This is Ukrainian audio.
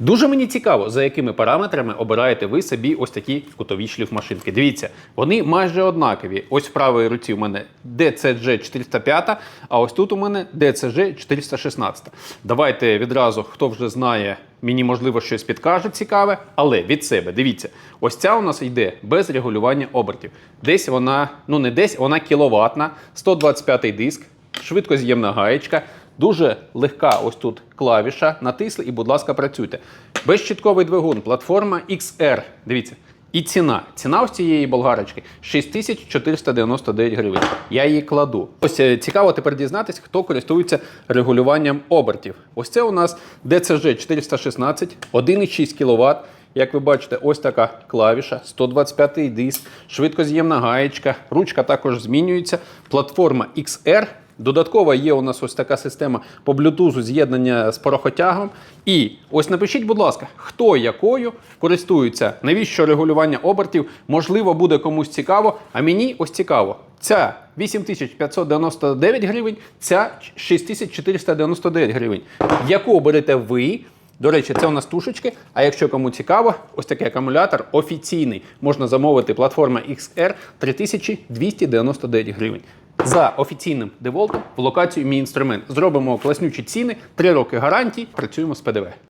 Дуже мені цікаво, за якими параметрами обираєте ви собі ось такі кутові шліфмашинки. Дивіться, вони майже однакові. Ось в правій руці у мене DCG 405, а ось тут у мене DCG 416. Давайте відразу, хто вже знає, мені можливо щось підкаже цікаве, але від себе дивіться, ось ця у нас йде без регулювання обертів. Десь вона, ну не десь, вона кіловатна, 125 диск, швидкоз'ємна гаєчка. Дуже легка ось тут клавіша. Натисли і, будь ласка, працюйте. Безщитковий двигун, платформа XR. Дивіться. І ціна. Ціна ось цієї болгарочки 6499 гривень. Я її кладу. Ось е, цікаво тепер дізнатися, хто користується регулюванням обертів. Ось це у нас DCG 416, 1,6 кВт. Як ви бачите, ось така клавіша, 125 диск, швидкоз'ємна гаєчка, ручка також змінюється. Платформа XR. Додатково є у нас ось така система по блютузу з'єднання з порохотягом. І ось напишіть, будь ласка, хто якою користується, навіщо регулювання обертів, можливо, буде комусь цікаво, а мені ось цікаво. Ця 8599 гривень, ця 6499 гривень. Яку оберете ви? До речі, це у нас тушечки. А якщо кому цікаво, ось такий акумулятор офіційний. Можна замовити платформа XR 3299 гривень. За офіційним деволтом в локацію мій інструмент. Зробимо класнючі ціни, 3 роки гарантій, працюємо з ПДВ.